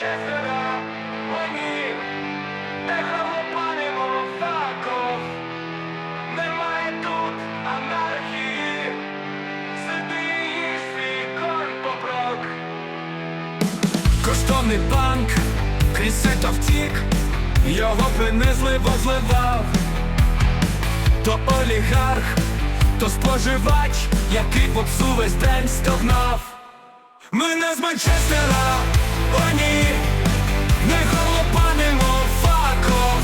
Манчестера, вони не халопанимо факов, немає тут анархії, сиди і свій корм попрок. Коштовний банк, крізь сито втік, його принизливо зливав. То олігарх, то споживач, який попсу весь день стогнав. Ми не з Манчестера, не голопанимо факов,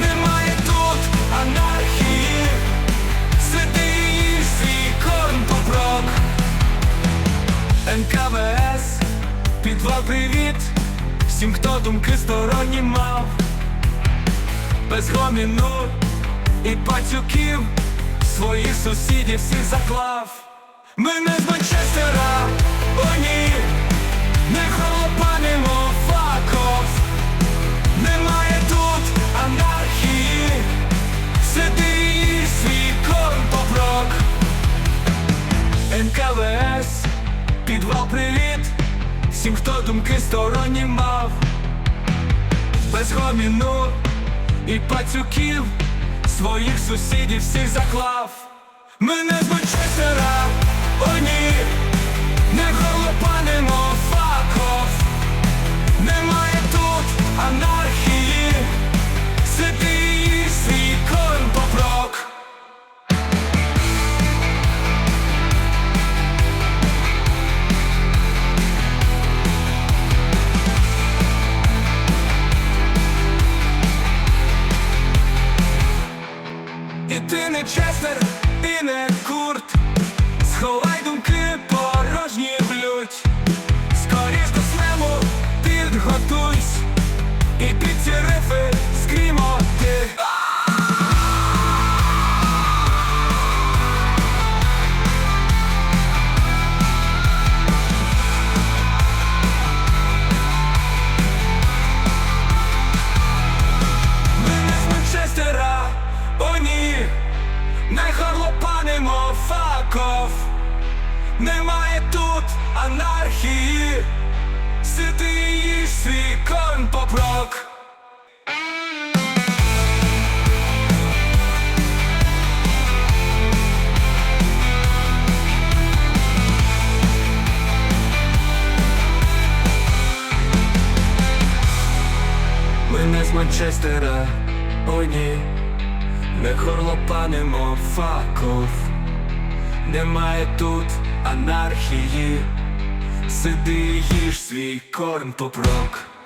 немає тут анархії, сиди свій корм попрок. НКВС, підвал привіт, всім, хто думки сторонні мав, без гоміну і пацюків, своїх сусідів всіх заклав. Ми не з підвал привіт, всім, хто думки сторонні мав, без гоміну і пацюків, своїх сусідів всіх заклав. Ми не з Манчестера, о ні, ти не Честер, немає тут анархії, сиди і свій корм попрок. Ми не з Манчестера, о ні, не хорлопанимо факов, немає тут анархії, сиди їж свій корм попрок.